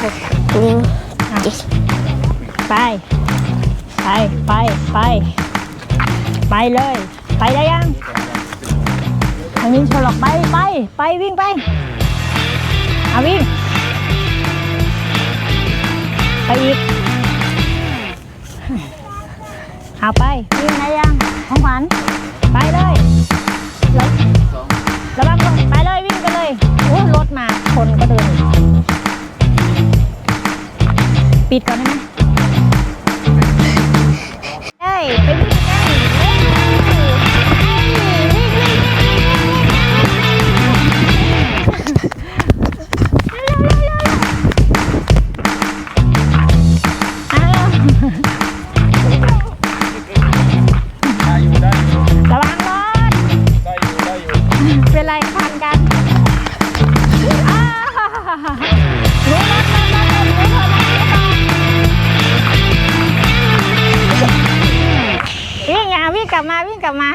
หนึ่งไป ไป ไป ไป ไปเลย ไปได้ยังทางนี้ชนหรอกไป ไป ไปวิ่งไปเอาวิ่ง ไปอีกเอาไปวิ่งได้ยังของขวัญไปเลย ปิดก่อนได้ไหมได้ไปิด วิ่งกลับมาวิ่งกลับมา